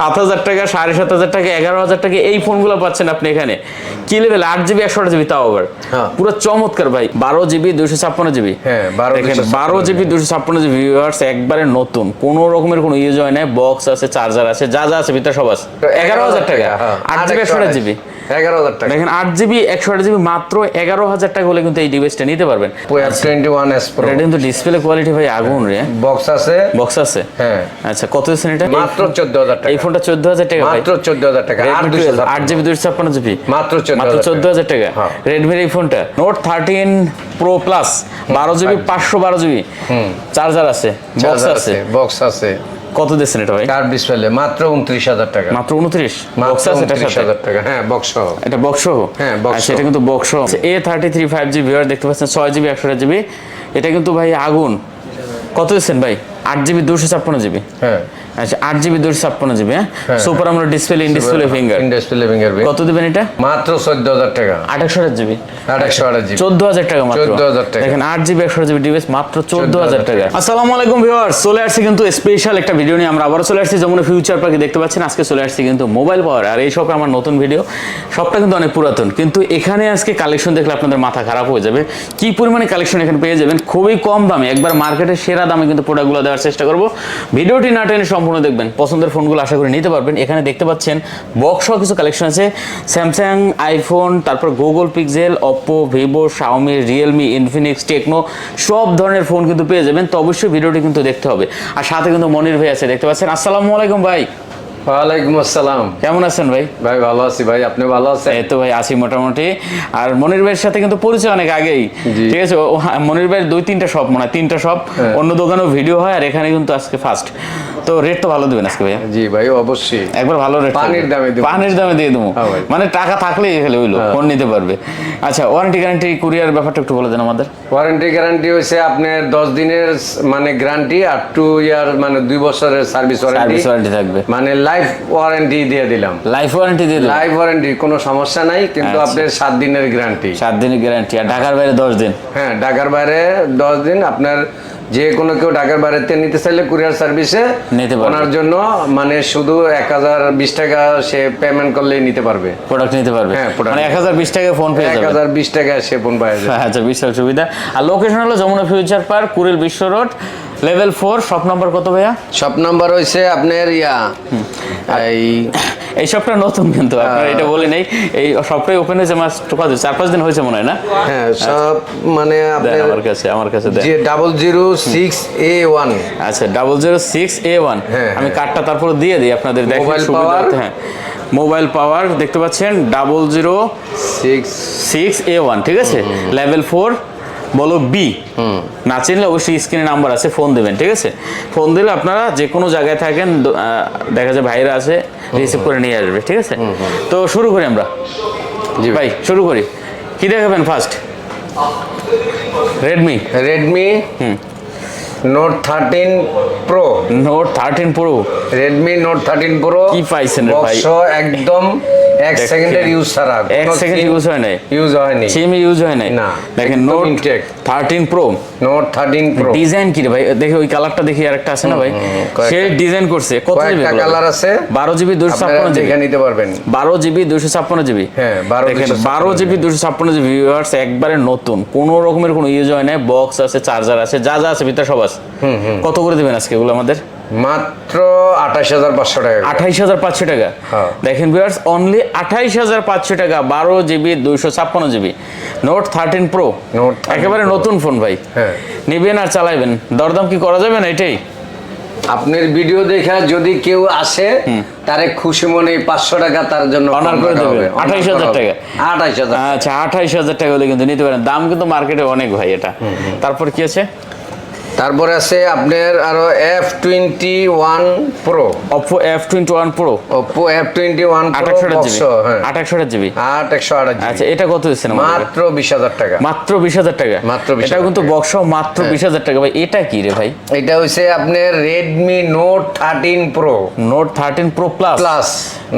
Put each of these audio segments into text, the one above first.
সাত হাজার টাকা সাড়ে সাত হাজার টাকা এগারো হাজার টাকা এই ফোনগুলো পাচ্ছেন আপনি এখানে। কি লেভেল আট জিবি একশো জিবি তাও আবার। হ্যাঁ। পুরো চমৎকার ভাই। বারো জিবি দুশো ছাপ্পান্ন জিবি হ্যাঁ, 12 দেখেন 256 বারো জিবি দুশো ছাপ্পান্ন জিবি ভিউয়ার্স একবারে নতুন। কোনো রকমের কোনো ইউজ হয় না বক্স আছে চার্জার আছে যা যা আছে ভিতরে সব আছে। এগারো হাজার টাকা। হ্যাঁ। আট জিবি একশো জিবি এগারো হাজার টাকা। দেখেন আট জিবি একশো জিবি মাত্র এগারো হাজার টাকা হলে কিন্তু এই ডিভাইসটা নিতে পারবেন। F twenty one S pro এটা কিন্তু ডিসপ্লে কোয়ালিটি ভাই আগুন রে। বক্স আছে। বক্স আছে? হ্যাঁ। আচ্ছা কত দিচ্ছেন এটা? মাত্র চোদ্দ হাজার টাকা। এই ফোনটা চোদ্দ হাজার টাকা মাত্র চোদ্দ হাজার টাকা আর Redmi দুশো 12, আট জিবি দুশো ছাপ্পান্ন জিবি। মাত্র চোদ্দ মাত্র চোদ্দ হাজার টাকা। হ্যাঁ। ফোনটা চার্জার আছে বক্স আছে। বক্স আছে। কত দিচ্ছেন এটা ভাই? কার ডিসপ্লে মাত্র উনত্রিশ হাজার টাকা। মাত্র উনত্রিশ? বক্স আছে হাজার টাকা। হ্যাঁ বক্স এটা বক্স হ্যাঁ, box আচ্ছা এটা কিন্তু box A thirty three five GB viewer দেখতে পাচ্ছেন ছয় জিবি একশো জিবি। এটা কিন্তু ভাই আগুন। কত দিচ্ছেন ভাই? আট জিবি দুশো ছাপ্পান্ন জিবি। হ্যাঁ। আচ্ছা আট জিবি দুশো ছাপ্পান্ন জিবি হ্যাঁ। সুপার আমরা display in display finger display finger কত দিবেন এটা? মাত্র চোদ্দ হাজার টাকা। আঠাশশো জিবি। জিবি। চোদ্দ হাজার টাকা মাত্র। 14,000 টাকা। দেখেন আট জিবি একশো জিবি ডিভাইস মাত্র চোদ্দ হাজার টাকা। আসসালামু আলাইকুম ভিউয়ার্স চলে আসছি কিন্তু স্পেশাল একটা ভিডিও নিয়ে। আমরা আবারও চলে আসছি যেমন ফিউচার পার্কে দেখতে পাচ্ছেন। আজকে চলে আসছি কিন্তু মোবাইল পাওয়ার আর এই শপে আমার নতুন ভিডিও সবটা কিন্তু অনেক পুরাতন। কিন্তু এখানে আজকে কালেকশন দেখলে আপনাদের মাথা খারাপ হয়ে যাবে। কি পরিমাণে কালেকশন এখানে পেয়ে যাবেন? খুবই কম দামে। একবার মার্কেটের সেরা দামে কিন্তু প্রোডাক্টগুলো দেওয়ার চেষ্টা করব। ভিডিওটি না টেনে সম্পূর্ণ দেখবেন। পছন্দের ফোনগুলো আশা করি নিতে পারবেন। এখানে দেখতে পাচ্ছেন বক্স কিছু কালেকশন আছে। স্যামসাং আইফোন তারপর Google Pixel Oppo Vivo Xiaomi Realme Infinix Tecno সব ধরনের ফোন কিন্তু পেয়ে যাবেন। তো অবশ্যই ভিডিওটি কিন্তু দেখতে হবে। আর সাথে কিন্তু মনির ভাই আছে, দেখতে পাচ্ছেন। আসসালামু আলাইকুম ভাই। ওয়ালাইকুম আসসালাম। কেমন আছেন ভাই? ভাই ভালো আছি ভাই আপনি ভালো আছেন? এই তো ভাই আছি মোটামুটি। আর মনির ভাইয়ের সাথে কিন্তু পরিচয় অনেক আগেই। ঠিক আছে? হ্যাঁ, মনির ভাইয়ের দুই তিনটা শপ মনে হয় তিনটা শপ হ্যাঁ। অন্য দোকানেও ভিডিও হয় আর এখানে কিন্তু আজকে ফার্স্ট তো রেট তো ভালো দিবেন আজকে ভাইয়া? জি ভাই অবশ্যই। একবার ভালো রেট পানির দামে দেবো। পানির দামে দিয়ে দেবো। হ্যাঁ মানে টাকা থাকলেই হইল হ্যাঁ। ফোন নিতে পারবে। আচ্ছা ওয়ারেন্টি গ্যারান্টি কুরিয়ার ব্যাপারটা একটু বলে দেন আমাদের। ওয়ারেন্টি গ্যারান্টি হয়েছে আপনার দশ দিনের মানে গ্যারান্টি আর টু ইয়ার মানে দুই বছরের সার্ভিস ওয়ারেন্টি সার্ভিস ওয়ারেন্টি থাকবে। মানে লাইফ ওয়ারেন্টি দিয়ে দিলাম। লাইফ ওয়ারেন্টি দিয়ে লাইফ ওয়ারেন্টি কোনো সমস্যা নাই কিন্তু আচ্ছা। আপনার সাত দিনের গ্যারান্টি সাত দিনের গ্যারান্টি আর ঢাকার বাইরে দশ দিন? হ্যাঁ ঢাকার বাইরে দশ দিন আপনার যে কোনো কেউ ঢাকার বাইরেতে নিতে চাইলে কুরিয়ার সার্ভিসে নিতে পারবে। ওনার জন্য মানে শুধু এক হাজার বিশ টাকা সে পেমেন্ট করলেই নিতে পারবে। প্রোডাক্ট নিতে পারবে। হ্যাঁ, মানে এক হাজার বিশ টাকা ফোন পেয়ে এক যাবে। হাজার বিশ টাকা সে ফোন পাওয়া যায় আচ্ছা বিশাল সুবিধা। আর লোকেশন হলো Jamuna Future Park Kuril Bishwa road level four shop number কত ভাইয়া? শপ নাম্বার হয়েছে আপনার ইয়া এই এই শপটা নতুন কিন্তু আপনার এটা বলে নেই। এই শপটাই ওপেন হয়েছে মাস কত চার পাঁচ দিন হয়েছে মনে হয় না? হ্যাঁ সব মানে আপনার আমার কাছে আমার কাছে যে double zero six A one আচ্ছা double zero six A one হ্যাঁ, আমি হ্যাঁ। কার্ডটা তারপর দিয়ে দিই আপনাদের Mobile সুবিধা হ্যাঁ। মোবাইল পাওয়ার দেখতে পাচ্ছেন double zero six six A one ঠিক আছে? লেভেল ফোর বলো বি না চিনলে অবশ্যই স্ক্রিনে নাম্বার আছে ফোন দেবেন ঠিক আছে? ফোন দিলে আপনারা যে কোনো জায়গায় থাকেন দেখা যায় ভাইরা আছে রিসিভ করে নিয়ে আসবে ঠিক আছে? তো শুরু করি আমরা। জি ভাই। শুরু করি। কি দেখাবেন first Redmi Redmi hmm. Note thirteen pro note thirteen pro Redmi note thirteen pro কি পাইছেন ভাই? একদম এক সেকেন্ডের ইউজ ছাড়া। এক সেকেন্ড ইউজ হয় নাই। ইউজ হয়নি সিম ইউজ হয় নাই। না, দেখেন note thirteen pro note thirteen pro design কি ভাই? দেখে ওই কালারটা দেখি আর একটা আছে না ভাই? সে ডিজাইন করছে। কত জিবি কালার আছে। বারো জিবি দুশো ছাপ্পান্ন জিবি নিতে পারবেন। বারো জিবি দুশো ছাপ্পান্ন জিবি হ্যাঁ, 12 দেখেন 256 বারো জিবি দুশো ছাপ্পান্ন জিবি ভিউয়ার্স একবারে নতুন। কোনো রকমের কোনো ইউজ হয় না বক্স আছে চার্জার আছে যা যা আছে ভিতরে সব আছে। কত করে দেবেন আজকে এগুলো আমাদের? মাত্র আঠাশ হাজার পাঁচশো টাকা আঠাইশ হাজার পাঁচশো টাকা। হ্যাঁ। দেখেন ভিউয়ার্স অনলি আঠাইশ হাজার পাঁচশো টাকা বারো জিবি দুইশো ছাপ্পান্ন জিবি নোট থার্টিন প্রো 13 একেবারে নতুন ফোন ভাই। হ্যাঁ। নেবেন আর চালাইবেন। দরদাম কি করা যাবে না এটাই? আপনার ভিডিও দেখা যদি কেউ আসে তারে খুশি মনে পাঁচশো টাকা তার জন্য Honor করে দেবে। 28,000 টাকা। আঠাইশ হাজার। আচ্ছা আঠাইশ হাজার টাকা হলে কিন্তু নিতে পারেন। দাম কিন্তু মার্কেটে অনেক ভাই এটা। তারপর কি আছে? তারপরে আছে আপনার আরও F twenty one pro Oppo F twenty one pro Oppo F twenty one আঠাশশো জিবি। হ্যাঁ। আট একশো আঠাশ আচ্ছা এটা কত আমাদের? মাত্র বিশ হাজার টাকা। মাত্র বিশ হাজার টাকা? মাত্র 20,000 এটা কিন্তু বক্স মাত্র বিশ হাজার টাকা। ভাই এটা কি রে ভাই? এটা হচ্ছে আপনার Redmi note thirteen pro note thirteen pro plus plus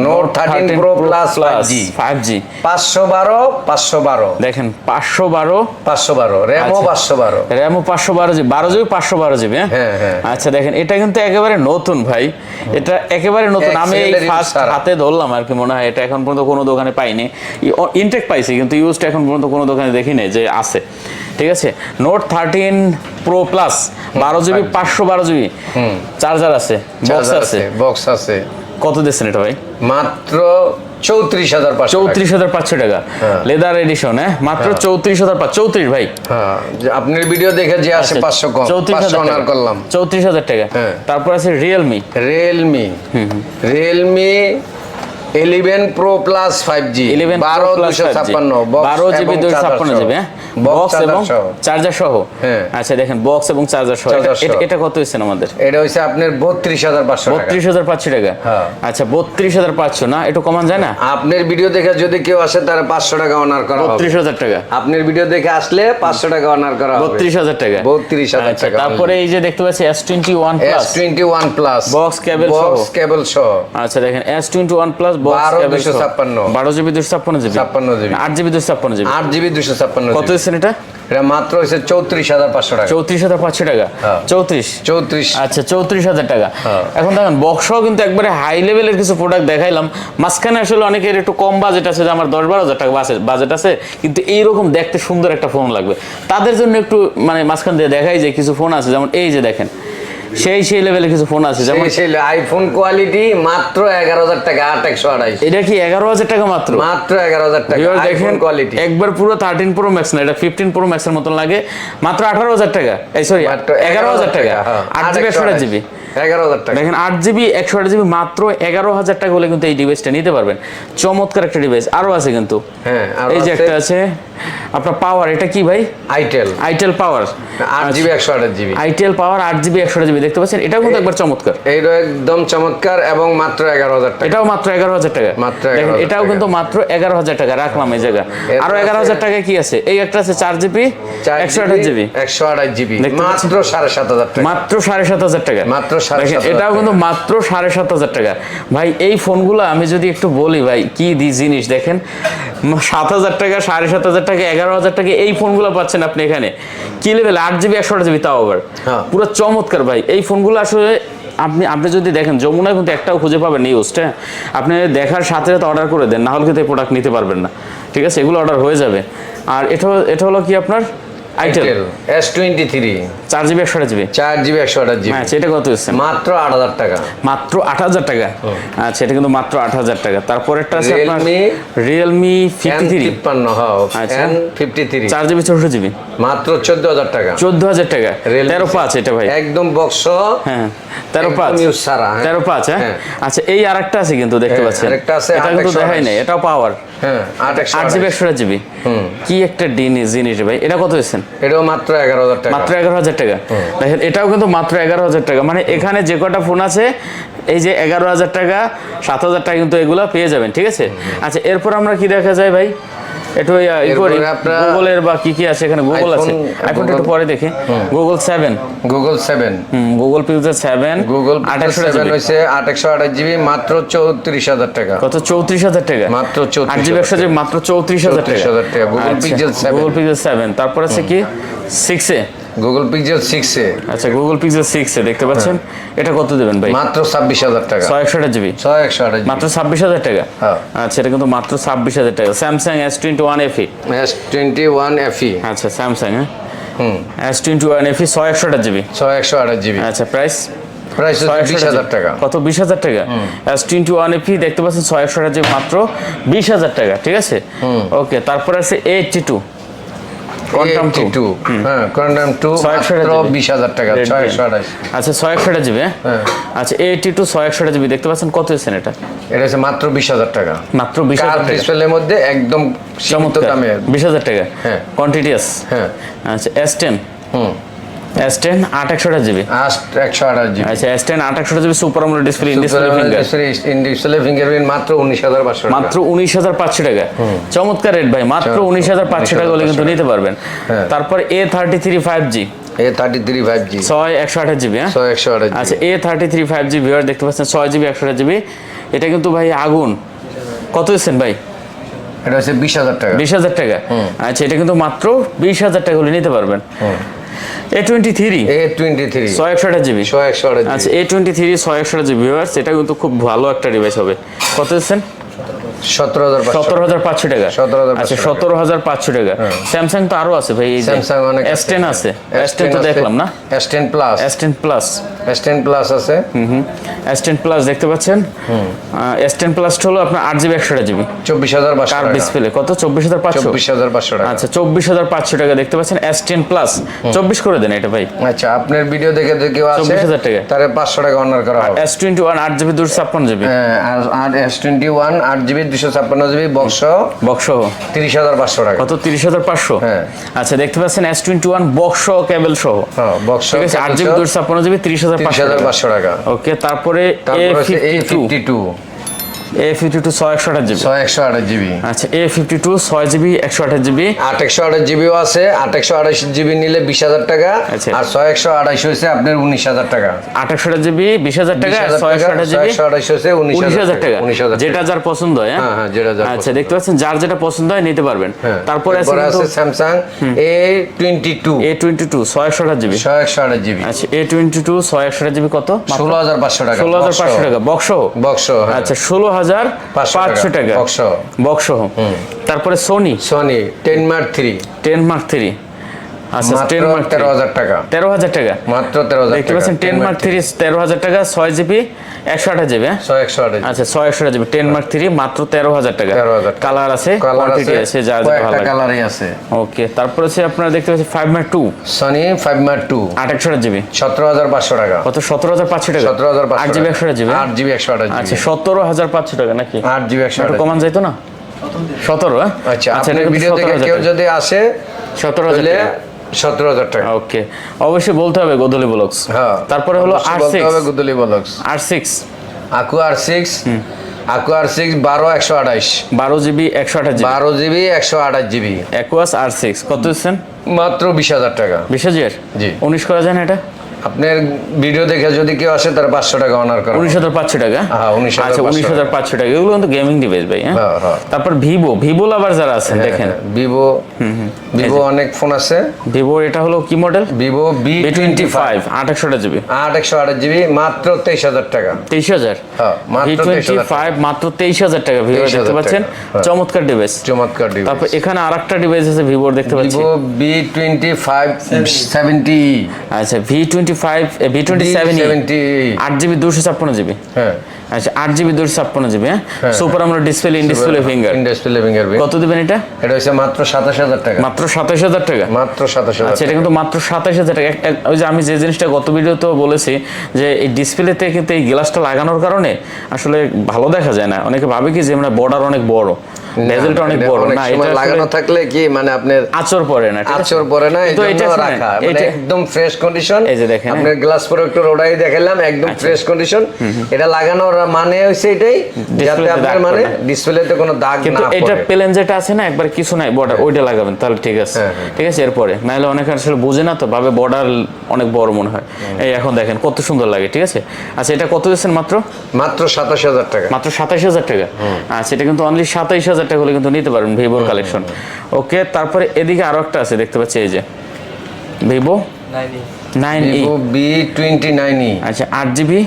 note thirteen pro plus five G five G পাঁচশো বারো পাঁচশো বারো। দেখেন পাঁচশো বারো। পাঁচশো বারো। র্যামও আচ্ছা। পাঁচশো বারো। র্যামও পাঁচশো বারো জিবি পাঁচশো বারো জিবি হ্যাঁ? হ্যাঁ, হ্যাঁ। আচ্ছা দেখেন এটা কিন্তু একেবারে নতুন ভাই। এটা একেবারে নতুন। আমি এই ফার্স্ট হাতে ধরলাম আর কি মনে হয় এটা এখন পর্যন্ত কোনো দোকানে পাইনি। ইনটেক পাইছি কিন্তু ইউজটা এখন পর্যন্ত কোনো দোকানে দেখিনি যে আছে। ঠিক আছে? নোট থার্টিন প্রো প্লাস বারো জিবি পাঁচশো বারো জিবি। চার্জার আছে বক্স আছে। বক্স আছে। কত দিচ্ছেন এটা ভাই? মাত্র চৌত্রিশ হাজার চৌত্রিশ হাজার পাঁচশো টাকা। হ্যাঁ। লেদার এডিশন হ্যাঁ মাত্র চৌত্রিশ হাজার পাঁচ চৌত্রিশ ভাই। হ্যাঁ আপনার ভিডিও দেখে যে আসে পাঁচশো কম চৌত্রিশ হাজার করলাম। চৌত্রিশ হাজার টাকা। হ্যাঁ। তারপর আছে Realme Realme Realme eleven pro plus five G eleven বারো দুশো ছাপ্পান্ন বারো জিবি দুশো ছাপ্পান্ন জিবি হ্যাঁ? বক্স এবং চার্জার সহ? হ্যাঁ। আচ্ছা দেখেন বক্স এবং চার্জার সহ। এটা- কত হয়েছে আমাদের? এটা আপনার বত্রিশ হাজার পাঁচশো টাকা। বত্রিশ হাজার পাঁচশো টাকা? হ্যাঁ। আচ্ছা বত্রিশ হাজার পাঁচশো না? একটু কমান যায় না? আপনার ভিডিও দেখে যদি কেউ আসে তাহলে পাঁচশো টাকা অনার করা হবে। বত্রিশ হাজার টাকা। আপনার ভিডিও দেখে আসলে পাঁচশো টাকা অনার করা হবে। বত্রিশ হাজার টাকা। 32,000 আচ্ছা, টাকা। তারপরে এই যে দেখতে পাচ্ছি S twenty one S plus twenty one plus box সহ। বক্স কেবল সহ। আচ্ছা দেখেন S twenty one plus box বারো জিবি দুশো ছাপ্পান্ন জিবি। 56 জিবি। আট জিবি দুশো ছাপ্পান্ন জিবি। আট জিবি দুশো ছাপ্পান্ন কত দিচ্ছেন এটা? এটা মাত্র হচ্ছে চৌত্রিশ হাজার পাঁচশো টাকা। চৌত্রিশ হাজার পাঁচশো টাকা। চৌত্রিশ? চৌত্রিশ। আচ্ছা চৌত্রিশ হাজার টাকা। এখন দেখেন বক্সও কিন্তু একবারে হাই লেভেলের কিছু প্রোডাক্ট দেখাইলাম। মাঝখানে আসলে অনেকের একটু কম বাজেট আছে যে আমার দশ বারো হাজার টাকা বাজেট আছে কিন্তু এইরকম দেখতে সুন্দর একটা ফোন লাগবে। তাদের জন্য একটু মানে মাঝখান দিয়ে দেখাই যে কিছু ফোন আছে যেমন এই যে দেখেন। সেই সেই লেভেলের কিছু ফোন আছে যেমন সেই আইফোন কোয়ালিটি মাত্র এগারো হাজার টাকা আট একশো আড়াইশ। এটা কি এগারো হাজার টাকা মাত্র? মাত্র এগারো হাজার টাকা আইফোন দেখেন কোয়ালিটি একবার পুরো থার্টিন প্রো ম্যাক্স না এটা ফিফটিন প্রো ম্যাক্সের মতন লাগে মাত্র আঠারো হাজার টাকা। এই সরি এগারো হাজার টাকা। হ্যাঁ। আট জিবি একশো আট জিবি এগারো হাজার টাকা। দেখেন আট জিবি একশো আট জিবি মাত্র এগারো হাজার টাকা হলে কিন্তু এই ডিভাইসটা নিতে পারবেন। চমৎকার একটা ডিভাইস আরও আছে কিন্তু। হ্যাঁ এই যে একটা আছে আপনার পাওয়ার এটা কি ভাই? আইটেল আইটেল পাওয়ার আট জিবি একশো আঠাশ জিবি। আইটেল পাওয়ার আট জিবি একশো জিবি। দেখতে পাচ্ছেন? এটাও কিন্তু একবার চমৎকার। এইটা একদম চমৎকার এবং মাত্র এগারো হাজার টাকা। এটাও মাত্র এগারো হাজার টাকা। মাত্র দেখেন এটাও কিন্তু মাত্র এগারো হাজার টাকা রাখলাম এই জায়গা। আরও এগারো হাজার টাকা কি আছে? এই একটা আছে চার জিবি একশো আঠাশ জিবি। একশো আঠাশ জিবি মাত্র সাড়ে সাত হাজার টাকা। মাত্র সাড়ে সাত হাজার টাকা। মাত্র এটাও কিন্তু মাত্র সাড়ে সাত হাজার টাকা। ভাই এই ফোনগুলো আমি যদি একটু বলি ভাই কি দি জিনিস দেখেন? সাত হাজার টাকা সাড়ে সাত হাজার টাকা এগারো হাজার টাকা এই ফোনগুলো পাচ্ছেন আপনি এখানে। কি লেভেল আট জিবি একশো আট জিবি তাও আবার। হ্যাঁ। পুরো চমৎকার ভাই। এই ফোনগুলো আসলে আপনি আপনি যদি দেখেন, যমুনায় কিন্তু একটাও খুঁজে পাবেন ইউজড হ্যাঁ? আপনি দেখার সাথে সাথে অর্ডার করে দেন না হলে কিন্তু এই প্রোডাক্ট নিতে পারবেন না। ঠিক আছে? এগুলো অর্ডার হয়ে যাবে। আর এটা এটা হলো কি আপনার? আইটেল এস টোয়েন্টি থ্রি চার জিবি একশো জিবি? চার জিবি একশো আঠাশ জিবি। আচ্ছা এটা কত হচ্ছে মাত্র আট হাজার টাকা। মাত্র আট হাজার টাকা? আচ্ছা এটা কিন্তু মাত্র আট হাজার টাকা। তারপরেরটা আছে আপনার রিয়েলমি ফিফটি থ্রি তিপ্পান্ন আচ্ছা। এন ফিফটি থ্রি চার জিবি চৌষট্টি জিবি? মাত্র চোদ্দ হাজার টাকা। চোদ্দ হাজার টাকা। তেরো পাঁচ এটা ভাই। একদম বক্স হ্যাঁ তেরো একদম পাঁচ। হ্যাঁ। তেরো পাঁচ হ্যাঁ? হ্যাঁ। আচ্ছা এই আরেকটা আছে কিন্তু দেখতে হ্যাঁ, পাচ্ছেন। আরেকটা আছে এটা কিন্তু দেখাই নাই এটাও পাওয়ার হ্যাঁ আট জিবি একশো জিবি? কি একটা জিনিস জিনিস ভাই। এটা কত এটাও মাত্র এগারো হাজার টাকা। মাত্র এগারো হাজার টাকা। দেখেন এটাও কিন্তু মাত্র এগারো হাজার টাকা। মানে এখানে যে কটা ফোন আছে এই যে এগারো হাজার টাকা সাত হাজার টাকা কিন্তু এগুলো পেয়ে যাবেন ঠিক আছে? আচ্ছা এরপর আমরা কি দেখা যায় ভাই? একটু করি। গুগলের বা কি কি আছে এখানে? গুগল আছে। এখন একটু পরে দেখি। Google seven Google seven Google Pixel seven Google seven হয়েছে আট একশো আঠাশ জিবি মাত্র চৌত্রিশ হাজার টাকা। কত? চৌত্রিশ হাজার টাকা। মাত্র আট জিবি একশো জিবি মাত্র চৌত্রিশ হাজার টাকা। 34,000 টাকা। Google Pixel 7 Google Pixel seven তারপর আছে কি? সিক্সে গুগল পিক্সেল সিক্সে আচ্ছা গুগল পিক্সেল সিক্সে দেখতে পাচ্ছেন? এটা কত দেবেন ভাই? মাত্র ছাব্বিশ হাজার টাকা। ছয় একশো জিবি? ছয় একশো আঠাশ মাত্র ছাব্বিশ হাজার টাকা? হ্যাঁ। আচ্ছা এটা কিন্তু মাত্র ছাব্বিশ হাজার টাকা। Samsung S twenty one FE S twenty one FE আচ্ছা স্যামসাং হ্যাঁ? হুম। এস টোয়েন্টি ওয়ান এফি ছয় একশো জিবি। ছয় একশো আঠাশ জিবি। আচ্ছা প্রাইস প্রাইস হচ্ছে বিশ হাজার টাকা। কত? বিশ হাজার টাকা? এস টোয়েন্টি ওয়ান এফি দেখতে পাচ্ছেন ছয় একশো জিবি মাত্র বিশ হাজার টাকা ঠিক আছে? ওকে তারপর আছে এইটটি টু কোয়ান্টাম টু হ্যাঁ কোয়ান্টাম টু। বিশ হাজার টাকা Redmi। আঠাশ আচ্ছা ছয় একশো জিবি হ্যাঁ। আচ্ছা এইটটি টু ছয় একশো জিবি দেখতে পাচ্ছেন কত হয়েছেন এটা? এটা হচ্ছে মাত্র বিশ হাজার টাকা। মাত্র বিশ হাজার ডিসপ্লের মধ্যে একদম সীমিত দামে। বিশ হাজার টাকা। হ্যাঁ। কোয়ান্টিটিয়াস হ্যাঁ। আচ্ছা S ten hmm. S ten আট একশোটা জিবি। আট একশো আঠাশ জিবি। আচ্ছা GB super display in display finger display fingerprint মাত্র উনিশ হাজার পাঁচশো টাকা। মাত্র চমৎকার রেট ভাই মাত্র চমৎকার। উনিশ হাজার পাঁচশো টাকা হলে কিন্তু নিতে পারবেন। হ্যাঁ। তারপর A thirty three five G A thirty three five G ছয় একশো আঠাশ জিবি হ্যাঁ? আচ্ছা দেখতে পাচ্ছেন জিবি জিবি। এটা কিন্তু ভাই আগুন। কত দিচ্ছেন ভাই? এটা হচ্ছে বিশ হাজার টাকা। বিশ হাজার টাকা। আচ্ছা এটা কিন্তু মাত্র বিশ হাজার টাকা হলে নিতে পারবেন। A twenty three A twenty three ছয় একশো আঠাশ জিবি। ছয় একশো আঠাশ আচ্ছা এ টোয়েন্টি থ্রি ছয় একশো আঠাশ জিবি ভিওয়ার্স এটা কিন্তু খুব ভালো একটা ডিভাইস হবে। কত দিচ্ছেন? সতেরো হাজার সতেরো হাজার পাঁচশো টাকা। 17,500 আচ্ছা সতেরো হাজার পাঁচশো টাকা। স্যামসাং তো আরও আছে ভাই স্যামসাং অনেক এস টেন আছে। এস টেন তো দেখলাম না? S ten plus S ten plus S ten plus আছে। এস টেন প্লাস দেখতে পাচ্ছেন? এস টেন প্লাস হলো আপনার আট জিবি একশো জিবি। চব্বিশ হাজার পাঁচশো কার ডিসপ্লে কত? চব্বিশ হাজার পাঁচশো? চব্বিশ হাজার পাঁচশো টাকা। আচ্ছা চব্বিশ হাজার পাঁচশো টাকা দেখতে পাচ্ছেন এস টেন প্লাস চব্বিশ করে দেন এটা ভাই। আচ্ছা আপনার ভিডিও দেখে কেউ আসে 24,000 টাকা। তাহলে পাঁচশো টাকা অনার করা হবে। এস টোয়েন্টি ওয়ান আট জিবি দুশো ছাপ্পান্ন জিবি। হ্যাঁ, আর আর এস টোয়েন্টি ওয়ান আট জিবি দুশো ছাপ্পান্ন জিবি বক্স বক্স তিরিশ হাজার পাঁচশো টাকা। কত? তিরিশ হাজার পাঁচশো? হ্যাঁ। আচ্ছা দেখতে পাচ্ছেন S twenty one box cable সহ? হ্যাঁ বক্স ঠিক আছে আট জিবি দুশো ছাপ্পান্ন জিবি তিরিশ হাজার পাঁচশো টাকা। ওকে তারপরে A fifty two A fifty two ছয় একশো আঠাশ জিবি ছয় একশো আঠাশ জিবি আচ্ছা এ ফিফটি টু ছয় জিবি একশো আঠাশ জিবি আট একশো আঠাশ জিবিও আছে আট একশো আঠাশ জিবি নিলে বিশ হাজার টাকা আচ্ছা। আর ছয় একশো আঠাশ হয়েছে আপনার উনিশ হাজার টাকা। আট একশো আঠাশ জিবি বিশ হাজার টাকা ছয় একশো আঠাশ জিবি 628 হচ্ছে 19,000 উনিশ হাজার টাকা উনিশ হাজার যেটা যার পছন্দ হয়? হ্যাঁ, হ্যাঁ, যেটা আচ্ছা দেখতে পাচ্ছেন যার যেটা পছন্দ হয় নিতে পারবেন। হ্যাঁ, তারপরে আছে Samsung A twenty two A twenty two ছয় একশো আঠাশ জিবি ছয় একশো আঠাশ জিবি আচ্ছা এ টোয়েন্টি টু ছয় একশো আঠাশ জিবি কত? ষোলো হাজার পাঁচশো টাকা। ষোলো হাজার পাঁচশো টাকা। বক্স বক্স আচ্ছা ষোলো হাজার পাঁচশো পাঁচশো টাকা বক্স বক্স তারপরে Sony Sony ten mark three ten mark three আচ্ছা মার্ক টাকা। টাকা। মাত্র দেখতে পাচ্ছেন মার্ক টাকা জিবি হ্যাঁ? আচ্ছা জিবি টেন মার্ক থ্রি মাত্র তেরো হাজার টাকা। 13,000 কালার আছে কোয়ান্টিটি আছে যা যা ভালো লাগে। কালারই আছে। ওকে তারপর হচ্ছে আপনারা দেখতে পাচ্ছেন five mark two Sony five mark two আট একশো জিবি। সতেরো হাজার পাঁচশো টাকা। কত? সতেরো হাজার পাঁচশো টাকা? সতেরো হাজার আট জিবি একশো জিবি আট জিবি একশো আঠাশ আচ্ছা জিবি সতেরো হাজার পাঁচশো টাকা নাকি? আট জিবি একশো একটু আঠাশ কমান যাইতো না? সতেরো। হ্যাঁ? আচ্ছা কিন্তু ভিডিও থেকে কেউ যদি আসে সতেরো হাজার তাহলে টাকা। সতেরো হাজার টাকা। ওকে। অবশ্যই বলতে হবে গোদলি ব্লগস। হ্যাঁ তারপরে হলো আর সিক্স হবে গুদলি বলক্স আর সিক্স আকু আর সিক্স আকুয়ার সিক্স বারো একশো আঠাশ। বারো জিবি একশো আঠাশ বারো জিবি একশো আঠাশ জিবি। অ্যাকুয়াস আর সিক্স কত দিচ্ছেন? মাত্র বিশ হাজার টাকা। বিশ হাজার? জি। উনিশ করা যায় না এটা? আপনার ভিডিও দেখে যদি কেউ আসে তার পাঁচশো টাকা অনার করা উনিশ হাজার পাঁচশো টাকা? হ্যাঁ, 19,500 আচ্ছা উনিশ হাজার পাঁচশো টাকা। এগুলো কিন্তু গেমিং ডিভাইস ভাই হ্যাঁ? হ্যাঁ, হ্যাঁ। তারপর ভিভো ভিভো লাভার যারা আছেন দেখেন। ভিভো ভিভো অনেক ফোন আছে। ভিভো এটা হলো কি model Vivo V twenty five আট একশোটা জিবি আট একশো আঠাশ জিবি মাত্র তেইশ হাজার টাকা। তেইশ হাজার? মাত্র ভি টোয়েন্টি ফাইভ মাত্র তেইশ হাজার টাকা ভিভো 23,000 দেখতে পাচ্ছেন। চমৎকার ডিভাইস চমৎকার তারপর এখানে আর একটা ডিভাইস আছে ভিভোর দেখতে পাচ্ছি Vivo V twenty five seventy আচ্ছা V twenty five V twenty seven আট জিবি দুশো ছাপ্পান্ন জিবি। হ্যাঁ। আচ্ছা আট জিবি দুশো ছাপ্পান্ন জিবি হ্যাঁ? সুপার আমরা display in display finger display fingerprint কত দিবেন এটা? এটা হচ্ছে মাত্র সাতাশ হাজার টাকা। মাত্র সাতাশ হাজার টাকা? মাত্র সাতাশ হাজার আচ্ছা এটা কিন্তু মাত্র সাতাশ হাজার টাকা। এক- এক- ওই যে আমি যে জিনিসটা গত ভিডিওতেও বলেছি যে এই ডিসপ্লেতে কিন্তু এই গ্লাসটা লাগানোর কারণে আসলে ভালো দেখা যায় না। অনেকে ভাবে কি যে আমরা বর্ডার অনেক বড়। ভেজেলটা অনেক বড়। না এটা লাগানো থাকলে কি মানে আপনার আচর পড়ে না ঠিক আছে? আচর পরে না এই জন্য রাখা। মানে একদম ফ্রেশ কন্ডিশন এই যে দেখেন, আপনার গ্লাস প্রোডাক্টর ওটাই দেখালাম একদম আচ্ছা। ফ্রেশ কন্ডিশন এটা লাগানোর মানে হচ্ছে এটাই যাতে আপনার মানে ডিসপ্লেতে কোনো দাগ কিন্তু না এটা প্লেন যেটা আছে না একবার কিছু নাই বর্ডার ওইটা লাগাবেন তাহলে ঠিক আছে। হ্যাঁ, হ্যাঁ। ঠিক আছে এরপরে। নাহলে অনেক আসলে বোঝে না তো ভাবে বর্ডার অনেক বড় মনে হয়। এই এখন দেখেন কত সুন্দর লাগে ঠিক আছে? আচ্ছা এটা কত দিচ্ছেন মাত্র? মাত্র সাতাশ হাজার টাকা। মাত্র সাতাশ হাজার টাকা। আচ্ছা এটা কিন্তু অনলি সাতাইশ হাজার টাকা হলে কিন্তু নিতে পারেন ভিভোর কালেকশন ওকে তারপরে এদিকে আরও একটা আছে দেখতে পাচ্ছি এই যে। Vivo nine E. V twenty nine E. আচ্ছা আট জিবি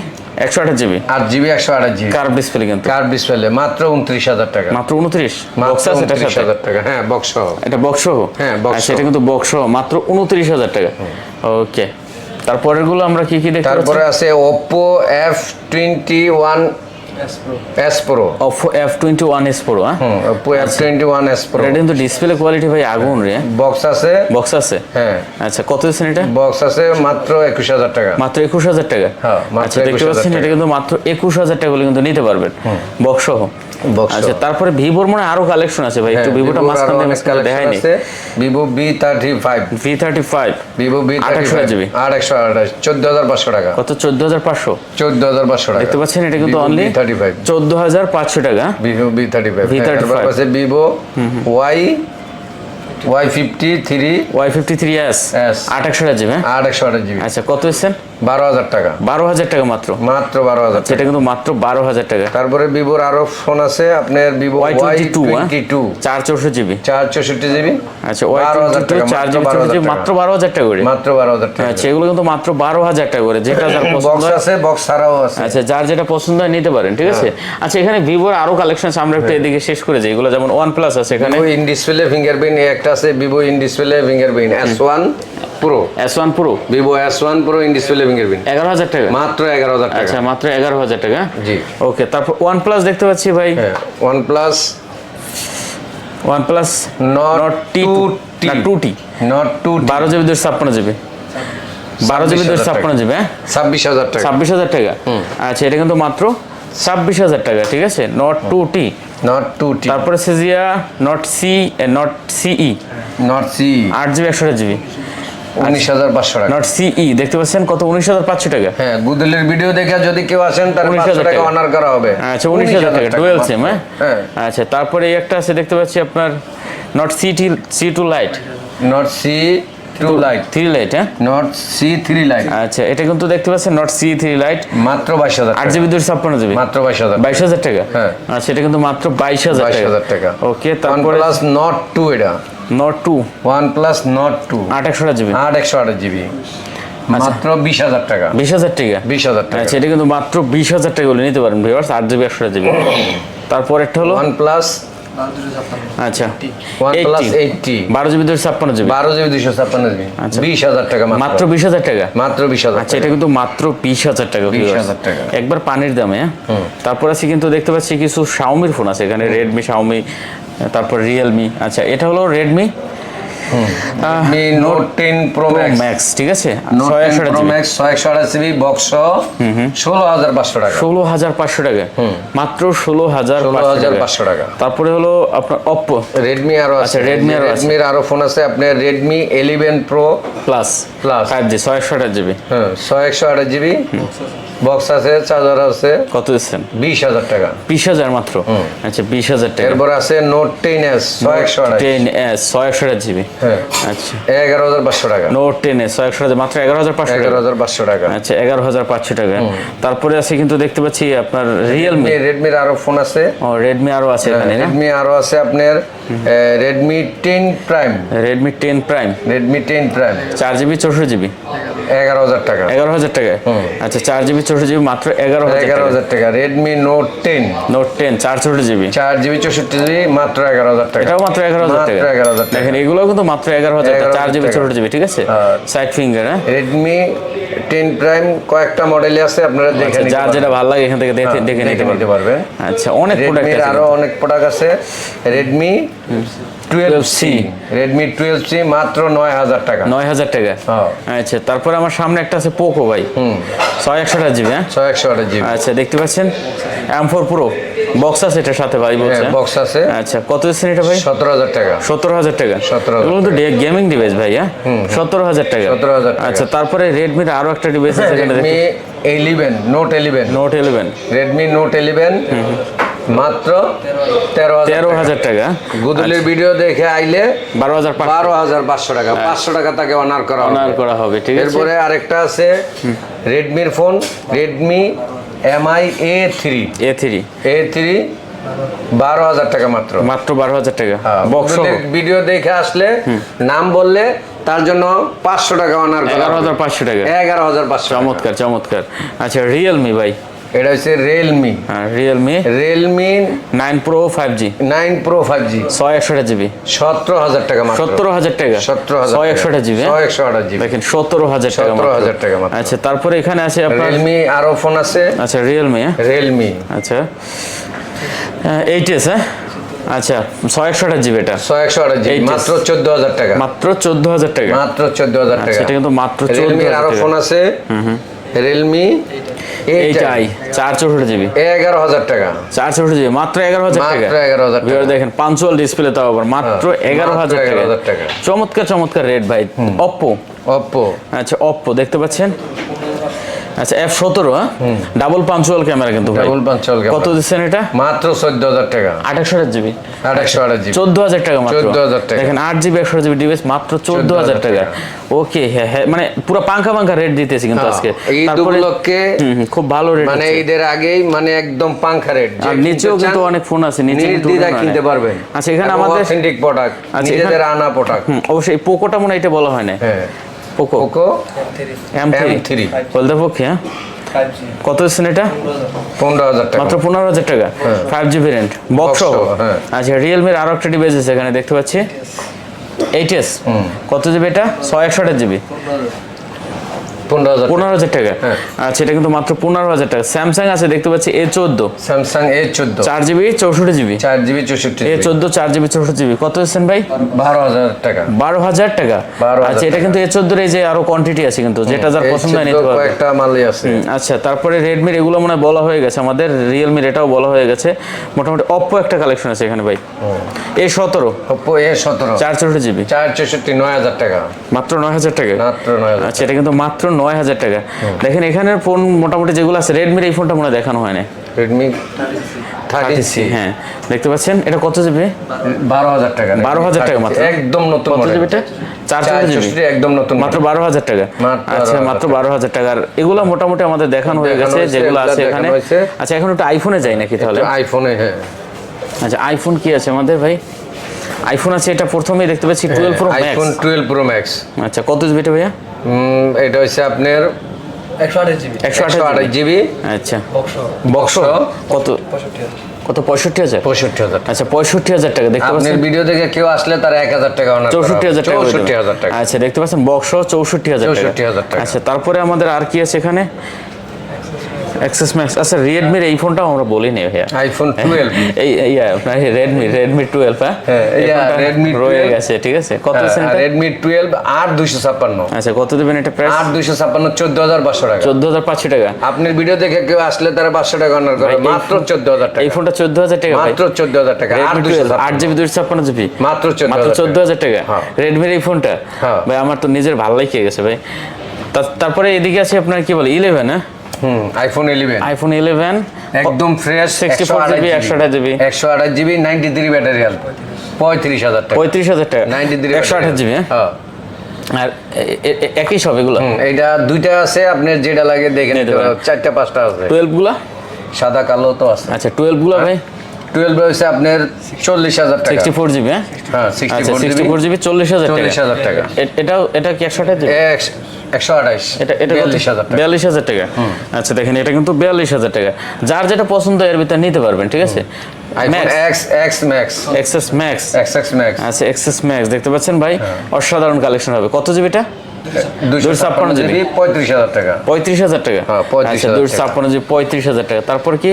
একশো আঠাশ জিবি আট জিবি একশো আঠাশ জিবি কার্ভ ডিসপ্লে কিন্তু। কার ডিসপ্লে মাত্র উনত্রিশ হাজার টাকা। মাত্র উনত্রিশ? বক্স আছে উনত্রিশ হাজার টাকা। হ্যাঁ বক্স এটা বক্স হ্যাঁ, box আচ্ছা এটা কিন্তু বক্স মাত্র উনত্রিশ হাজার টাকা। ওকে তারপরেরগুলো আমরা কি কি দেখতে তারপরে আছে Oppo F twenty one S pro F twenty one S pro হ্যাঁ F twenty one S pro এটা কিন্তু ডিসপ্লে কোয়ালিটি ভাই আগুন রে বক্স আছে? বক্স আছে? হ্যাঁ। আচ্ছা কত দিচ্ছেন এটা? বক্স আছে মাত্র একুশ হাজার টাকা। মাত্র একুশ হাজার টাকা? হ্যাঁ, আচ্ছা দেখতে পাচ্ছেন এটা কিন্তু মাত্র একুশ হাজার টাকা কিন্তু নিতে পারবেন। বক্স সহ। আচ্ছা তারপরে ভিভোর মনে আরও কালেকশন আছে ভাই। একটু ভিভোটা মাঝখান Vivo V thirty five Vivo B thirty 2800 five আট একশো আঠাশ চোদ্দ হাজার পাঁচশো টাকা। কত? চোদ্দ হাজার পাঁচশো। চোদ্দ হাজার পাঁচশো টাকা। দেখতে পাচ্ছেন এটা কিন্তু অনলি থার্টি ফাইভ চোদ্দ হাজার পাঁচশো টাকা। Vivo B thirty five V35 আছে Vivo Y Y fifty three Y fifty three S Yes. আট একশো জিবি হ্যাঁ? আট একশো আঠাশ জিবি আচ্ছা কত এসছেন? বারো হাজার টাকা। বারো হাজার টাকা মাত্র? মাত্র বারো হাজার সেটা কিন্তু মাত্র বারো হাজার টাকা। তারপরে ভিভোর আরও ফোন আছে আপনার ভিভো ওয়াই টোয়েন্টি টু চার চৌষট্টি জিবি। চার চৌষট্টি জিবি। আচ্ছা ওয়াই টোয়েন্টি টু চার জিবি মাত্র বারো হাজার টাকা করে? মাত্র বারো হাজার টাকা। আচ্ছা এগুলো কিন্তু মাত্র বারো হাজার টাকা করে যেটা যার পছন্দ আছে বক্স ছাড়াও আছে। আচ্ছা যার যেটা পছন্দ হয় নিতে পারেন ঠিক আছে? আচ্ছা এখানে ভিভোর আরও কালেকশন আমরা একটু এদিকে শেষ করে যাই। এগুলো যেমন ওয়ান প্লাস আছে এখানে। ইন ডিসপ্লে ফিঙ্গারপ্রিন্ট একটা আছে Vivo in display fingerprint S one pro S one pro Vivo S one pro in display টাকা। মাত্র টাকা। আচ্ছা মাত্র এগারো হাজার টাকা। জি। ওকে তারপর ওয়ান দেখতে পাচ্ছি ভাই। হ্যাঁ জিবি দুশো ছাপ্পান্ন জিবি। বারো জিবি দুশো ছাপ্পান্ন জিবি হ্যাঁ? ছাব্বিশ হাজার টাকা। ছাব্বিশ হাজার টাকা। আচ্ছা এটা কিন্তু মাত্র ছাব্বিশ হাজার টাকা ঠিক আছে? Nord two T Nord two T তারপরে সেজিয়া Nord C Nord CE Nord C আট জিবি একশো জিবি। উনিশ হাজার পাঁচশো টাকা। নট সিই দেখতে পাচ্ছেন কত? উনিশ হাজার পাঁচশো টাকা। হ্যাঁ গুগলের ভিডিও দেখে যদি কেউ আসেন তাহলে 19,000 পাঁচশো টাকা টাকা। অনার করা হবে। আচ্ছা উনিশ হাজার টাকা ডুয়েল সিম হ্যাঁ? হ্যাঁ। আচ্ছা তারপরে একটা আছে দেখতে পাচ্ছি আপনার Nord C T C two lite Nord C two lite three lite হ্যাঁ? নট সি থ্রি লাইট আচ্ছা এটা কিন্তু দেখতে পাচ্ছেন নট সি থ্রি লাইট মাত্র বাইশ হাজার আট জিবি দুশো ছাপ্পান্ন জিবি। মাত্র বাইশ হাজার বাইশ হাজার টাকা। হ্যাঁ। আচ্ছা এটা কিন্তু মাত্র বাইশ হাজার টাকা। হাজার টাকা। ওকে ওয়ান তারপরে প্লাস নট টু এটা। Nord two one plus Nord two আট একশো জিবি? আট একশো আট জিবি। মাত্র বিশ হাজার টাকা। বিশ হাজার টাকা? বিশ হাজার টাকা। আচ্ছা এটা কিন্তু মাত্র বিশ হাজার টাকা বলে নিতে পারেন ভিউয়ার্স আট জিবি একশো জিবি। তারপর একটা হলো? ওয়ান প্লাস আচ্ছা। ওয়ান প্লাস এইটটি বারো জিবি দুশো ছাপ্পান্ন জিবি। বারো জিবি দুশো ছাপ্পান্ন জিবি। আচ্ছা। বিশ হাজার টাকা মাত্র। বিশ হাজার টাকা? মাত্র বিশ হাজার আচ্ছা এটা কিন্তু মাত্র বিশ হাজার টাকা 20,000 viewers। টাকা। একবার পানির দামে হ্যাঁ? তারপর আছে কিন্তু দেখতে পাচ্ছি কিছু শাওমির ফোন আছে এখানে রেডমি শাওমি তারপর রিয়েলমি আচ্ছা এটা হলো Redmi note ten pro max ঠিক আছে? বক্স ষোলো হাজার পাঁচশো টাকা। ষোলো হাজার পাঁচশো টাকা। মাত্র ষোলো হাজার পাঁচশো টাকা। তারপরে হলো আপনার অপ্পো রেডমি আরও আছে। রেডমি আরও আছে। রেডমির আরও ফোন আছে। আপনার Redmi eleven pro plus plus five G ছয় একশো আঠাশ জিবি হ্যাঁ ছয় একশো আঠাশ জিবি বক্স আছে চার্জার আছে। কত দিচ্ছেন? বিশ হাজার টাকা। বিশ হাজার মাত্র? আচ্ছা বিশ হাজার টাকা। এরপর আছে নোট টেন এস ছয় একশো টেন এস ছয় একশো আঠাশ জিবি আচ্ছা। এগারো হাজার পাঁচশো টাকা। নোট টেন ছয় একশো মাত্র এগারো হাজার পাঁচশো এগারো হাজার পাঁচশো টাকা। আচ্ছা এগারো হাজার পাঁচশো টাকা। তারপরে আছে কিন্তু দেখতে পাচ্ছি আপনার রিয়েলমি রেডমির আরও ফোন আছে। ও রেডমি আরও আছে এখানে রেডমি আরও আছে আপনার Redmi ten prime Redmi ten prime Redmi ten prime চার জিবি চৌষট্টি জিবি। এগারো হাজার টাকা। এগারো হাজার টাকা। আচ্ছা চার জিবি চৌষট্টি জিবি মাত্র এগারো এগারো হাজার টাকা। Redmi note ten note ten চার চৌষট্টি জিবি। চার জিবি চৌষট্টি জিবি মাত্র এগারো হাজার টাকা। এটাও মাত্র এগারো হাজার টাকা। এগারো হাজার টাকা। দেখেন এগুলো কিন্তু মাত্র এগারো হাজার টাকা। 11,000 চার জিবি। চৌষট্টি জিবি ঠিক আছে। সাইড ফিঙ্গার হ্যাঁ? রেডমি টেন প্রাইম কয়েকটা মডেলই আছে আপনারা দেখে আচ্ছা, যার যেটা ভালো লাগে এখান থেকে দেখে হ্যাঁ, নিতে পারবেন। আচ্ছা অনেক প্রোডাক্ট আরও অনেক প্রোডাক্ট আছে। রেডমি রেডমি টুয়েলভ সি মাত্র নয় হাজার টাকা। নয় হাজার টাকা। হ্যাঁ। আচ্ছা তারপরে আমার সামনে একটা আছে পোকো ভাই। ছয় একশো জিবি হ্যাঁ? ছয় একশো আঠাশ জিবি। আচ্ছা দেখতে পাচ্ছেন? এম ফোর প্রো বক্স আছে এটার সাথে ভাই বলছে হ্যাঁ বক্স আছে। আচ্ছা কত দিচ্ছেন এটা ভাই? সতেরো হাজার টাকা। সতেরো হাজার টাকা। 17,000 এগুলো কিন্তু গেমিং ডিভাইস ভাই হ্যাঁ? সতেরো হাজার টাকা। 17,000 টাকা। আচ্ছা তারপরে রেডমির আরও একটা ডিভাইস আছে এখানে Redmi eleven note eleven note eleven Redmi note eleven মাত্র তেরো হাজার টাকা। গুদুলের ভিডিও দেখে আইলে বারো হাজার বারো হাজার পাঁচশো টাকা। পাঁচশো টাকা তাকে অনার করা অনার করা হবে ঠিক এরপরে আরেকটা আছে রেডমির phone Redmi MI A three A three A three বারো হাজার টাকা মাত্র। মাত্র বারো হাজার টাকা। হ্যাঁ, বক্স ভিডিও দেখে আসলে নাম বললে তার জন্য পাঁচশো টাকা অনার করা এগারো হাজার পাঁচশো টাকা। এগারো হাজার পাঁচশো চমৎকার চমৎকার। আচ্ছা রিয়েলমি ভাই। এটা হচ্ছে Realme Realme Realme nine pro five G nine pro five G ছয় একশোটা জিবি সতেরো হাজার টাকা সতেরো হাজার টাকা? সতেরো হাজার ছয় একশোটা জিবি ছয় একশো আঠাশ জিবি দেখেন সতেরো হাজার টাকা 17,000 টাকা আচ্ছা তারপরে এখানে আছে আপনার রিয়েলমি আরও ফোন আছে। আচ্ছা রিয়েলমি রিয়েলমি আচ্ছা। এইট এস হ্যাঁ? আচ্ছা ছয় একশোটা জিবি এটা। ছয় একশো আঠাশ জিবি 8S মাত্র চোদ্দ হাজার টাকা। মাত্র চোদ্দ হাজার টাকা। মাত্র চোদ্দ হাজার আচ্ছা টাকা। এটা কিন্তু মাত্র চোদ্দ আরও ফোন হাজার আছে। রিয়েলমি এইটাই চার চৌষট্টি জিবি। এগারো হাজার টাকা। চার চৌষট্টি জিবি মাত্র এগারো হাজার টাকা। এগারো হাজার টাকা। দেখেন পাঞ্চুয়াল ডিসপ্লে তাও আবার মাত্র হ্যাঁ, এগারো হাজার টাকা। 11,000 টাকা। চমৎকার চমৎকার রেট ভাই। অপ্পো অপ্পো আচ্ছা অপ্পো দেখতে পাচ্ছেন? আচ্ছা এফ সতেরো ডাবল পাঞ্চুয়াল ক্যামেরা কিন্তু ডাবল পাঞ্চল কত দিচ্ছেন এটা? মাত্র চোদ্দ হাজার টাকা আঠাশশো আট জিবি জিবি চোদ্দ হাজার টাকা মাত্র। 14,000 টাকা। দেখেন আট জিবি একশো জিবি ডিভাইস মাত্র চোদ্দ হাজার টাকা। ওকে হ্যাঁ হ্যাঁ মানে পুরো পাঙ্খা পাঙ্খা রেট দিতেছি কিন্তু হ্যাঁ, আজকে। ঈদ উপলক্ষে খুব ভালো রেট মানে ঈদের আগেই মানে একদম পাংখা রেট আর নিচেও কিন্তু অনেক ফোন আছে নিচে কিন্তু নির্দ্বিধায় কিনতে। পারবেন। আচ্ছা এখানে আমাদের প্রোডাক্ট আচ্ছা, নিজেদের আনা প্রোডাক্ট অবশ্যই পোকোটা মনে হয় এটা বলা হয় না। হ্যাঁ। Poco Poco M three M3 বলতে পক্ষে হ্যাঁ কত এসছেন এটা? পনেরো হাজার টাকা। মাত্র পনেরো হাজার টাকা। Five GB rent box. আচ্ছা রিয়েলমির আরও একটা ডিভাইস আছে এখানে দেখতে পাচ্ছি? এইট এস কত জিবি এটা? ছয় একশো আঠাশ জিবি পনেরো হাজার টাকা। হ্যাঁ। আচ্ছা এটা কিন্তু মাত্র পনেরো হাজার টাকা। স্যামসাং আছে দেখতে পাচ্ছি এ চোদ্দ। স্যামসাং এ চোদ্দ। চার জিবি চৌষট্টি জিবি। চার জিবি চৌষট্টি এ চোদ্দ চার জিবি চৌষট্টি জিবি। কত দিচ্ছেন ভাই? বারো হাজার টাকা। বারো হাজার টাকা। আচ্ছা এটা কিন্তু এ চোদ্দোর এই যে আরও কোয়ান্টিটি আছে কিন্তু যেটা যার পছন্দ হয় নিতে পারবে। কয়েকটা মালই আছে। আচ্ছা তারপরে রেডমির এগুলো মনে বলা হয়ে গেছে আমাদের। রিয়েলমির এটাও বলা হয়ে গেছে। মোটামুটি অপ্পো একটা কালেকশন আছে এখানে ভাই। এই সতেরো। ওপো এ সতেরো। চার চৌষট্টি জিবি। চার চৌষট্টি নয় হাজার টাকা। মাত্র নয় হাজার টাকা। মাত্র নয় হাজার আচ্ছা এটা কিন্তু মাত্র নয় হাজার টাকা। দেখেন এখানের ফোন মোটামুটি যেগুলো আছে রেডমির এই ফোনটা মনে দেখানো হয় না রেডমি থার্টি সি হ্যাঁ। দেখতে পাচ্ছেন এটা কত জিবি? বারো হাজার টাকা। 12,000 টাকা মাত্র। একদম নতুন কত model। জিবি এটা চার চার চৌষট্টি জিবি একদম নতুন মাত্র বারো হাজার টাকা। আচ্ছা মাত্র বারো হাজার টাকার এগুলো মোটামুটি আমাদের দেখানো হয়ে গেছে যেগুলো আছে এখানে। আচ্ছা এখন একটু আইফোনে যাই নাকি তাহলে? আইফোনে হ্যাঁ। আচ্ছা আইফোন কি আছে আমাদের ভাই? আইফোন আছে এটা প্রথমেই দেখতে পাচ্ছি twelve pro iPhone max twelve pro max আচ্ছা কত জিবি এটা ভাইয়া? এটা হচ্ছে আপনার একশো আঠাশ জিবি। আচ্ছা। বক্স বক্স কত? কত? পঁয়ষট্টি হাজার? পঁয়ষট্টি হাজার আচ্ছা পঁয়ষট্টি হাজার টাকা। দেখতে পাচ্ছেন? ভিডিও দেখে কেউ আসলে তার এক হাজার টাকা চৌষট্টি হাজার টাকা চৌষট্টি হাজার টাকা। আচ্ছা দেখতে পাচ্ছেন বক্স চৌষট্টি হাজার চৌষট্টি হাজার টাকা। আচ্ছা তারপরে আমাদের আর কি আছে এখানে? এক্সেস ম্যাক্স আচ্ছা রেডমির এই ফোনটাও আমরা বলি নি ভাইয়া। আইফোন টুয়েলভ এই এই আপনার রেডমি রেডমি টুয়েলভ হ্যাঁ? হ্যাঁ, ফোনটা Redmi রয়ে গেছে ঠিক আছে? কত রেডমি টুয়েলভ আর দুইশো ছাপ্পান্ন। আচ্ছা কত দেবেন এটা প্রাইস আর দুইশো ছাপ্পান্ন চোদ্দ হাজার পাঁচশো টাকা। চোদ্দ হাজার পাঁচশো টাকা। আপনার ভিডিও দেখে কেউ আসলে তারা পাঁচশো টাকা অনার করে। মাত্র চোদ্দ হাজার টাকা। এই ফোনটা চোদ্দ হাজার টাকা মাত্র চোদ্দ হাজার টাকা আর রেডমি দুইশো আট জিবি দুইশো ছাপ্পান্ন জিবি। মাত্র মাত্র হাজার চোদ্দ হাজার টাকা। হ্যাঁ। রেডমির এই ফোনটা হ্যাঁ। ভাই আমার তো নিজের ভালো লেগে গেছে ভাই। তারপরে এদিকে আছে আপনার কি বলে ইলেভেন হ্যাঁ? হুম আইফোন ইলেভেন আইফোন ইলেভেন একদম ফ্রেশ 64 GB, 128 GB একশো আঠাশ GB ninety three battery health পঁয়ত্রিশ হাজার টাকা। পঁয়ত্রিশ হাজার টাকা। নাইনটি থ্রি একশো আঠাশ জিবি হ্যাঁ? আর একই সব এগুলো? এইটা দুইটা আছে আপনার যেটা লাগে দেখে নিতে চারটা পাঁচটা আছে। টুয়েলভগুলা? সাদা কালো তো আছে। আচ্ছা টুয়েলভগুলা ভাই? টুয়েলভ রয়েছে আপনার চল্লিশ হাজার টাকা। সিক্সটি ফোর জিবি হ্যাঁ? হ্যাঁ সিক্সটি আচ্ছা four sixty GB four GB চল্লিশ হাজার টাকা। চল্লিশ হাজার টাকা। এ- এটাও এটা কি একশো আঠাশ জিবি একশো আঠাইশ এটা এটা বিয়াল্লিশ হাজার টাকা। আচ্ছা দেখেন এটা কিন্তু বিয়াল্লিশ হাজার টাকা। যার যেটা পছন্দ এর ভিতরে নিতে পারবেন ঠিক আছে? দেখতে পাচ্ছেন ভাই? অসাধারণ কালেকশন হবে। কত জিবিটা দুইশো ছাপ্পান্ন জিবি। জিবি পঁয়ত্রিশ হাজার টাকা। পঁয়ত্রিশ হাজার টাকা? হ্যাঁ, 35,000 আচ্ছা পঁয়ত্রিশ হাজার টাকা। তারপর কি?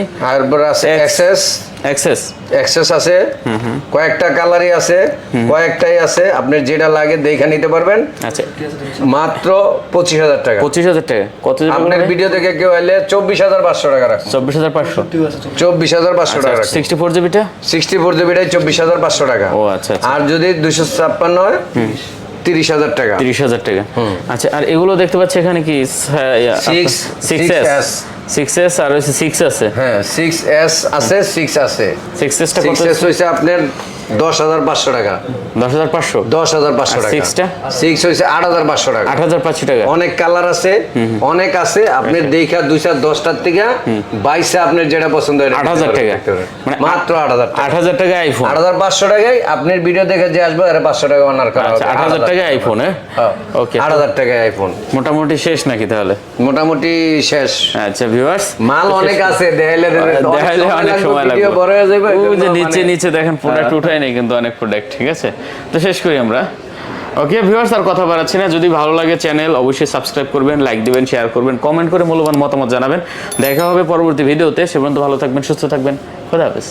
আছে এক্সেস এক্সেস আছে কয়েকটা কালারই আছে কয়েকটাই আছে আপনি যেটা লাগে দেখে নিতে পারবেন। আচ্ছা। মাত্র পঁচিশ হাজার টাকা। পঁচিশ হাজার টাকা। কত আপনার ভিডিও দেখে কেউ এলে চব্বিশ হাজার পাঁচশো টাকা রাখুন। চব্বিশ হাজার পাঁচশো। চব্বিশ হাজার পাঁচশো টাকা রাখুন। সিক্সটি ফোর জিবিটা সিক্সটি ফোর জিবিটাই চব্বিশ হাজার পাঁচশো টাকা। ও, আচ্ছা, আচ্ছা। আর যদি দুশো ছাপ্পান্ন হয় তিরিশ হাজার টাকা। তিরিশ হাজার টাকা। আচ্ছা আর এগুলো দেখতে পাচ্ছি এখানে কি Six, six 6S S six S আর হচ্ছে সিক্স আছে। হ্যাঁ সিক্স এস আছে সিক্স আছে। সিক্স এসটা কত সিক্স এস হয়েছে আপনার দশ হাজার পাঁচশো টাকা। দশ হাজার পাঁচশো? দশ হাজার পাঁচশো আর টাকা। Six-টা? সিক্স হয়েছে আট হাজার পাঁচশো টাকা। আট হাজার পাঁচশো টাকা। অনেক কালার আছে অনেক আছে। আপনি আচ্ছা। দেখা দুইশো দশটার থেকে বাইশে আপনার যেটা পছন্দ হয় আট হাজার টাকা। মানে মাত্র আট হাজার টাকা। আট হাজার টাকা আইফোন আট হাজার পাঁচশো টাকায় আপনার ভিডিও দেখে যে আসবে এর পাঁচশো টাকা অনার করা আচ্ছা আট হাজার টাকা আইফোন হ্যাঁ? ওকে আট হাজার টাকায় আইফোন মোটামুটি শেষ নাকি তাহলে? মোটামুটি শেষ। আচ্ছা ভিউয়ার্স মাল অনেক আছে দেখাইলে দেখাইলে অনেক সময় লাগবে বড় হয়ে যাবে ওই যে নিচে মানে- নিচে দেখেন প্রোডাক্ট উঠাই নেই কিন্তু অনেক প্রোডাক্ট ঠিক আছে? তো শেষ করি আমরা। ওকে ভিউয়ার্স আর কথা বাড়াচ্ছি না। যদি ভালো লাগে চ্যানেল অবশ্যই সাবস্ক্রাইব করবেন লাইক দিবেন শেয়ার করবেন কমেন্ট করে মূল্যবান মতামত জানাবেন। দেখা হবে পরবর্তী ভিডিওতে সে পর্যন্ত ভালো থাকবেন সুস্থ থাকবেন। খোদা হাফেজ।